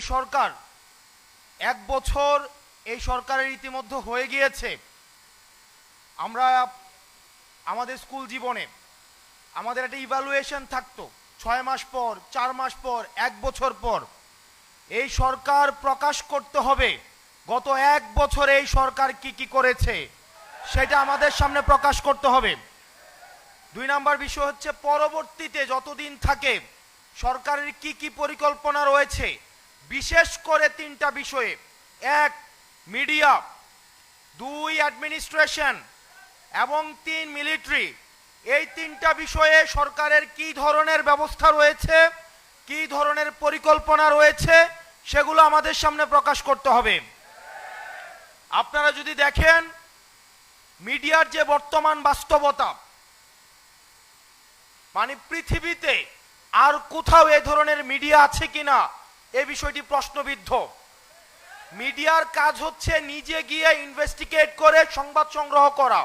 এই সরকার এক বছর এই সরকারের ইতিমধ্যে হয়ে গিয়েছে। আমরা আমাদের স্কুল জীবনে আমাদের একটা ইভ্যালুয়েশন থাকতো, ছয় মাস পর, চার মাস পর, এক বছর পর। এই সরকার প্রকাশ করতে হবে, গত এক বছর এই সরকার কি কি করেছে, সেটা আমাদের সামনে প্রকাশ করতে হবে। দুই নাম্বার বিষয় হচ্ছে, পরবর্তীতে যতদিন থাকে, সরকারের কি কি পরিকল্পনা রয়েছে বিশেষ করে তিনটা বিষয়ে। এক মিডিয়া দুই অ্যাডমিনিস্ট্রেশন এবং তিন মিলিটারি এই তিনটা বিষয়ে সরকারের কি ধরনের ব্যবস্থা রয়েছে, কি ধরনের পরিকল্পনা রয়েছে, সেগুলো আমাদের সামনে প্রকাশ করতে হবে। আপনারা যদি দেখেন, মিডিয়ার যে বর্তমান বাস্তবতা মানে পৃথিবীতে আর কোথাও এই ধরনের মিডিয়া আছে কিনা এ বিষয়টি প্রশ্নবিদ্ধ। মিডিয়ার কাজ হচ্ছে নিজে গিয়ে ইনভেস্টিগেট করে সংবাদ সংগ্রহ করা।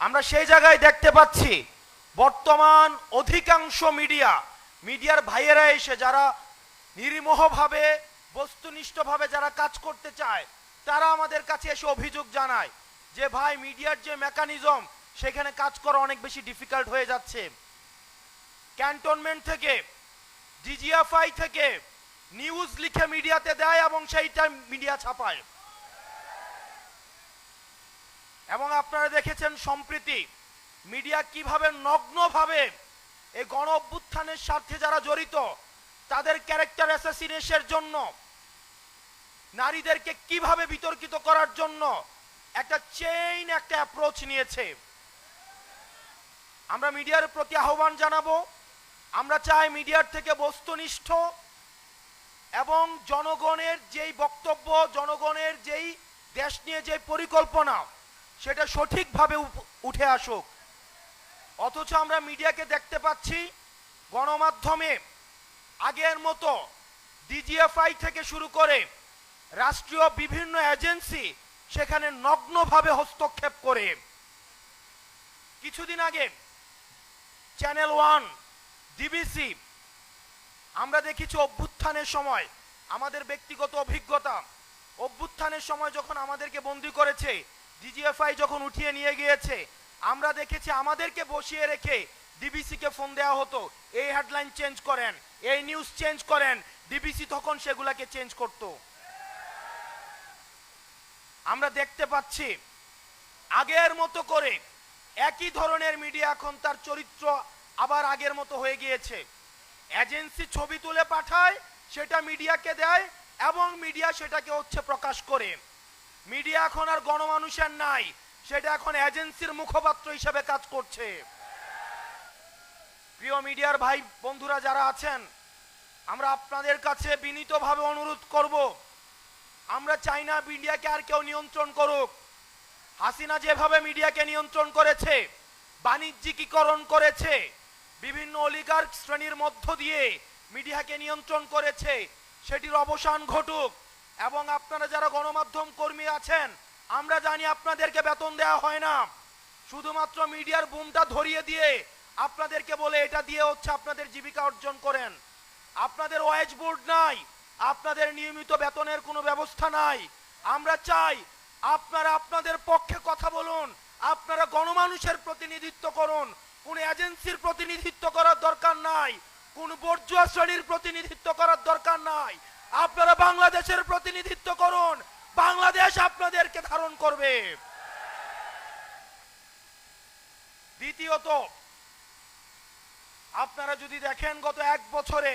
আমরা সেই জায়গায় দেখতে পাচ্ছি, বর্তমান অধিকাংশ মিডিয়া, মিডিয়ার ভাইয়েরা এসে যারা নির্মোহভাবে বস্তুনিষ্ঠভাবে যারা কাজ করতে চায়, তারা আমাদের কাছে এসে অভিযোগ জানায় যে, ভাই, মিডিয়ার যে মেকানিজম সেখানে কাজ করা অনেক বেশি ডিফিকাল্ট হয়ে যাচ্ছে। ক্যান্টনমেন্ট থেকে ডিজিএফআই থেকে নিউজ লিখে মিডিয়াতে দেয় এবং সেইটা মিডিয়া ছাপায়। এবং আপনারা দেখেছেন, সম্প্রীতি মিডিয়া কীভাবে নগ্নভাবে এই গণ অভ্যুত্থানের স্বার্থে যারা জড়িত, তাদের ক্যারেক্টার অ্যাসাসিনেশনের জন্য, নারীদেরকে কীভাবে বিতর্কিত করার জন্য একটা চেইন একটা অ্যাপ্রোচ নিয়েছে। আমরা মিডিয়ার প্রতি আহ্বান জানাব। আমরা চাই মিডিয়ার থেকে বস্তুনিষ্ঠ এবং জনগণের যেই বক্তব্য, জনগণের যেই দেশ নিয়ে যে পরিকল্পনা, সেটা সঠিকভাবে উঠে আসুক। অথচ আমরা মিডিয়াকে দেখতে পাচ্ছি গণমাধ্যমে আগের মতো ডিজিএফআই থেকে শুরু করে রাষ্ট্রীয় বিভিন্ন এজেন্সি সেখানে নগ্নভাবে হস্তক্ষেপ করে। কিছুদিন আগে চ্যানেল ওয়ান, ডিবিসি আমরা দেখেছি অভ্যুত্থানের সময় আমাদের ব্যক্তিগত অভিজ্ঞতা। অভ্যুত্থানের সময় যখন আমাদেরকে বন্দি করেছে ডিজিএফআই যখন উঠিয়ে নিয়ে গিয়েছে, আমরা দেখেছি আমাদেরকে বসিয়ে রেখে ডিবিসি কে ফোন দেওয়া হতো, এই হেডলাইন চেঞ্জ করেন, এই নিউজ চেঞ্জ করেন ডিবিসি তখন সেগুলাকে চেঞ্জ করত। আমরা দেখতে পাচ্ছি, আগের মতো করে একই ধরনের মিডিয়া এখন তার চরিত্র আবার আগের মতো হয়ে গিয়েছে। এজেন্সি ছবি তুলে পাঠায়, সেটা মিডিয়াকে দেয় এবং মিডিয়া সেটাকে হচ্ছে প্রকাশ করে। মিডিয়া এখন আর গণমানুষের নাই, সেটা এখন এজেন্সির মুখপাত্র হিসেবে কাজ করছে। প্রিয় মিডিয়ার ভাই বন্ধুরা যারা আছেন, আমরা আপনাদের কাছে বিনীতভাবে অনুরোধ করব, আমরা চাই না মিডিয়াকে আর কেউ নিয়ন্ত্রণ করুক। হাসিনা যেভাবে মিডিয়াকে নিয়ন্ত্রণ করেছে, বাণিজ্যিকীকরণ করেছে বিভিন্ন অলিগার শ্রেণির মধ্য দিয়ে মিডিয়াকে নিয়ন্ত্রণ করেছে, সেটির অবসান ঘটুক। এবং আপনারা যারা গণমাধ্যম কর্মী আছেন, আমরা জানি আপনাদেরকে বেতন দেওয়া হয় না। শুধুমাত্র মিডিয়ার বুমটা ধরিয়ে দিয়ে আপনাদেরকে বলে এটা দিয়ে হচ্ছে আপনাদের জীবিকা অর্জন করেন। আপনাদের ওয়েজ বোর্ড নাই, আপনাদের নিয়মিত বেতনের কোনো ব্যবস্থা নাই। আমরা চাই আপনারা আপনাদের পক্ষে কথা বলুন, আপনারা গণমানুষের প্রতিনিধিত্ব করুন কোন এজেন্সির প্রতিনিধিত্ব করার দরকার নাই, কোন বর্জুয়া শ্রেণির প্রতিনিধিত্ব করার দরকার নাই। আপনারা বাংলাদেশের প্রতিনিধিত্ব করুন, বাংলাদেশ আপনাদেরকে ধারণ করবে। দ্বিতীয়ত, আপনারা যদি দেখেন গত এক বছরে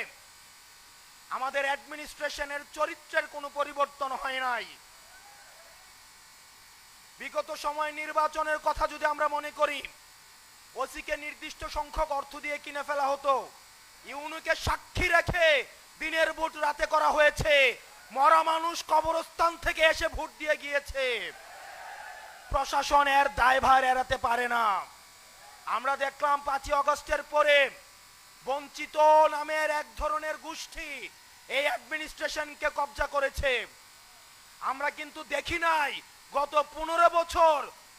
আমাদের অ্যাডমিনিস্ট্রেশনের চরিত্রের কোনো পরিবর্তন হয় নাই। বিগত সময় নির্বাচনের কথা যদি আমরা মনে করি ওসিকে নির্দিষ্ট সংখ্যক অর্থ দিয়ে কিনে ফেলা হতো। ইউনুকে সাক্ষী রেখে দিনের ভোট রাতে করা হয়েছে। মরা মানুষ কবরস্থান থেকে এসে ভোট দিয়ে গিয়েছে। প্রশাসন এর দায়ভার এড়াতে পারে না। আমরা দেখলাম পাঁচই অগস্টের পরে বঞ্চিত নামের এক ধরনের গোষ্ঠী এই অ্যাডমিনিস্ট্রেশনকে কবজা করেছে। আমরা কিন্তু দেখি নাই, গত পনেরো বছর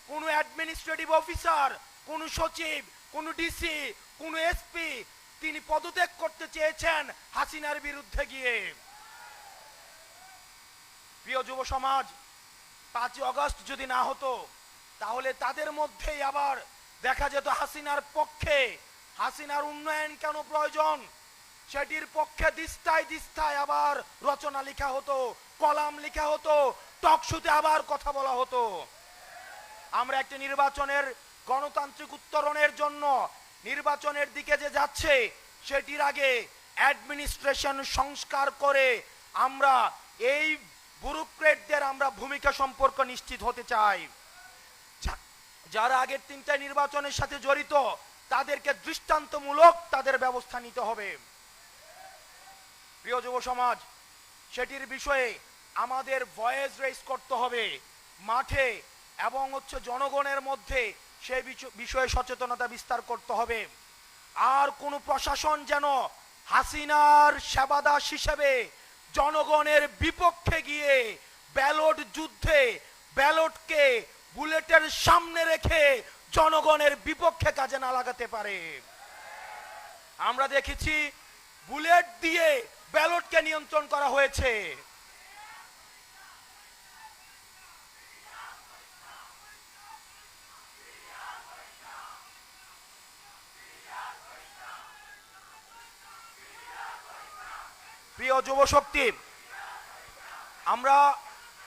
কোন অ্যাডমিনিস্ট্রেটিভ অফিসার কোন সচিব, কোন ডিসি, কোন এসপি তিনি পদত্যাগ করতে চেয়েছেন হাসিনার বিরুদ্ধে গিয়ে। প্রিয় যুব সমাজ, পাঁচই অগস্ট যদি না হতো, তাহলে তাদের মধ্যেই আবার দেখা যেত হাসিনার পক্ষে। হাসিনার উন্নয়ন কেন প্রয়োজন? সেটির পক্ষে দিস্তায় দিস্তায় আবার রচনা লেখা হতো, কলাম লেখা হতো, টকশুতে আবার কথা বলা হতো। আমরা একটি নির্বাচনের গণতান্ত্রিক উত্তরণের জন্য নির্বাচনের দিকে যে যাচ্ছে, সেটির আগে অ্যাডমিনিস্ট্রেশন সংস্কার করে আমরা এই ব্যুরোক্রেটদের আমরা ভূমিকা সম্পর্ক নিশ্চিত হতে চাই। যারা আগের তিনটা নির্বাচনের সাথে জড়িত, তাদেরকে দৃষ্টান্তমূলক তাদের ব্যবস্থা নিতে হবে। প্রিয় যুব সমাজ, সেটির বিষয়ে আমাদের ভয়েস রেস করতে হবে। মাঠে এবং হচ্ছে জনগণের মধ্যে সেই বিষয়ে সচেতনতা বিস্তার করতে হবে। আর কোন প্রশাসন যেন হাসিনার সেবাদাস হিসেবে জনগণের বিপক্ষে গিয়ে ব্যালট যুদ্ধে ব্যালটকে বুলেটের সামনে রেখে জনগণের বিপক্ষে কাজে না লাগাতে পারে। আমরা দেখেছি বুলেট দিয়ে ব্যালটকে নিয়ন্ত্রণ করা হয়েছে। প্রিয় যুব শক্তি, আমরা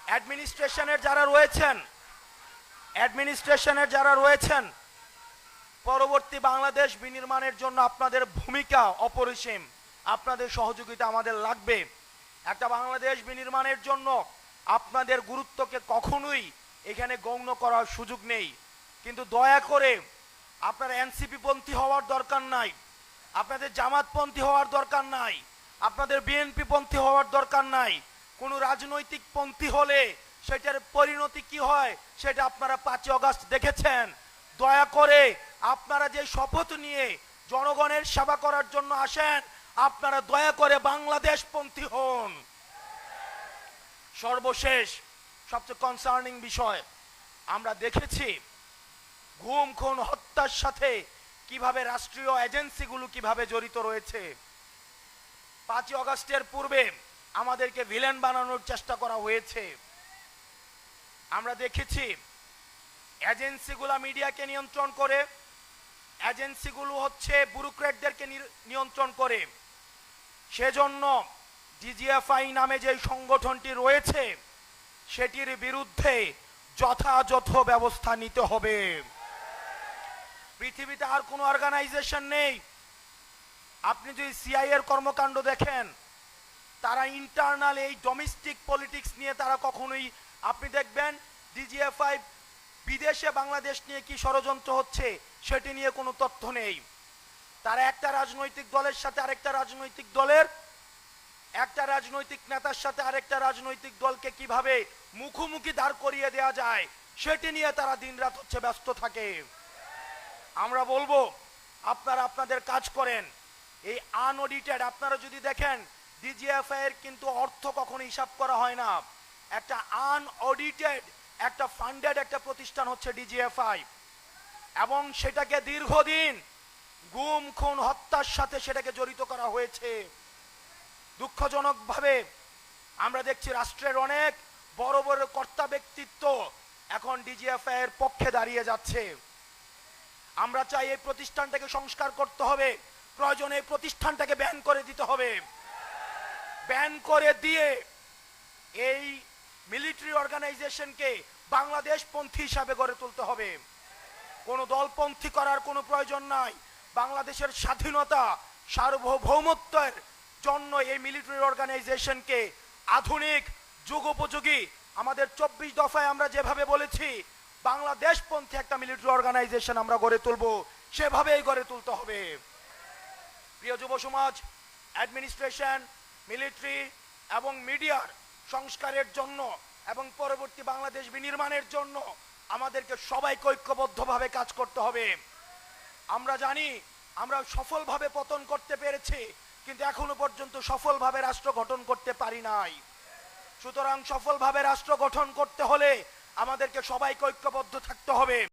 অ্যাডমিনিস্ট্রেশনের যারা রয়েছেন অ্যাডমিনিস্ট্রেশনের যারা রয়েছেন, পরবর্তী বাংলাদেশ বিনির্মাণের জন্য আপনাদের ভূমিকা অপরিসীম, আপনাদের সহযোগিতা আমাদের লাগবে। একটা বাংলাদেশ বিনির্মাণের জন্য আপনাদের গুরুত্বকে কখনোই এখানে গৌণ করার সুযোগ নেই। কিন্তু দয়া করে, আপনার এনসিপি পন্থী হওয়ার দরকার নাই, আপনাদের জামাতপন্থী হওয়ার দরকার নাই আপনাদের বিএনপি পন্থী হওয়ার দরকার নাই। কোনো রাজনৈতিক পন্থী হলে সেটার পরিণতি কি হয় সেটা আপনারা পাঁচই অগস্ট দেখেছেন। দয়া করে আপনারা যে শপথ নিয়ে জনগণের সেবা করার জন্য আসেন, আপনারা দয়া করে বাংলাদেশ পন্থী হন। সর্বশেষ, সবচেয়ে কনসার্নিং বিষয়, আমরা দেখেছি ঘুম খুন, হত্যার সাথে কীভাবে রাষ্ট্রীয় এজেন্সিগুলো কীভাবে জড়িত রয়েছে। পাঁচই অগস্টের পূর্বে আমাদেরকে ভিলেন বানানোর চেষ্টা করা হয়েছে। আমরা দেখেছি, এজেন্সিগুলো মিডিয়াকে নিয়ন্ত্রণ করে, এজেন্সিগুলো হচ্ছে ব্যুরোক্রেটদেরকে নিয়ন্ত্রণ করে। সেজন্য ডিজিএফআই নামে যে সংগঠনটি রয়েছে, সেটির বিরুদ্ধে যথাযথ ব্যবস্থা নিতে হবে। পৃথিবীতে আর কোনো অর্গানাইজেশন নেই। আপনি যদি সিআই এর কর্মকাণ্ড দেখেন, তারা ইন্টারনাল এই ডোমেস্টিক পলিটিক্স নিয়ে তারা কখনোই, আপনি দেখবেন ডিজিএফআই বিদেশে বাংলাদেশ নিয়ে কি ষড়যন্ত্র হচ্ছে, সেটি নিয়ে কোনো তথ্য নেই। তারা একটা রাজনৈতিক দলের সাথে আরেকটা রাজনৈতিক দলের, একটা রাজনৈতিক নেতার সাথে আরেকটা রাজনৈতিক দলকে কীভাবে মুখোমুখি দাঁড় করিয়ে দেওয়া যায়, সেটি নিয়ে তারা দিনরাত হচ্ছে ব্যস্ত থাকে। আমরা বলব, আপনারা আপনাদের কাজ করেন এই আনঅডিটেড আপনারা যদি দেখেন ডিজিএফআই এর কিন্তু অর্থ কখনো হিসাব করা হয় না। একটা আনঅডিটেড একটা ফান্ডেড একটা প্রতিষ্ঠান হচ্ছে ডিজিএফআই এবং সেটাকে দীর্ঘদিন গুম, খুন, হত্যার সাথে সেটাকে জড়িত করা হয়েছে। দুঃখজনকভাবে আমরা দেখছি রাষ্ট্রের অনেক বড় বড় কর্তা ব্যক্তিত্ব এখন ডিজিএফআই এর পক্ষে দাঁড়িয়ে যাচ্ছে। আমরা চাই এই প্রতিষ্ঠানটাকে সংস্কার করতে হবে। প্রয়োজনে প্রতিষ্ঠানটাকে ব্যান করে দিতে হবে। ব্যান করে দিয়ে এই মিলিটারি অর্গানাইজেশনকে বাংলাদেশ পন্থী হিসাবে গড়ে তুলতে হবে। কোনো দলপন্থী করার কোনো প্রয়োজন নাই। বাংলাদেশের স্বাধীনতা, সার্বভৌমত্বের জন্য এই মিলিটারি অর্গানাইজেশনকে আধুনিক যুগোপযোগী, আমাদের চব্বিশ দফায় আমরা যেভাবে বলেছি, বাংলাদেশ পন্থী একটা মিলিটারি অর্গানাইজেশন আমরা গড়ে তুলব, সেভাবেই গড়ে তুলতে হবে। প্রিয় যুব সমাজ অ্যাডমিনিস্ট্রেশন মিলিটারি এবং মিডিয়ার সংস্কারের জন্য এবং পরবর্তী বাংলাদেশ বিনির্মাণের জন্য আমাদেরকে সবাইকে ঐক্যবদ্ধভাবে কাজ করতে হবে। আমরা জানি, আমরা সফলভাবে পতন করতে পেরেছি, কিন্তু এখনও পর্যন্ত সফলভাবে রাষ্ট্র গঠন করতে পারি নাই। সুতরাং সফলভাবে রাষ্ট্র গঠন করতে হলে আমাদেরকে সবাইকে ঐক্যবদ্ধ থাকতে হবে।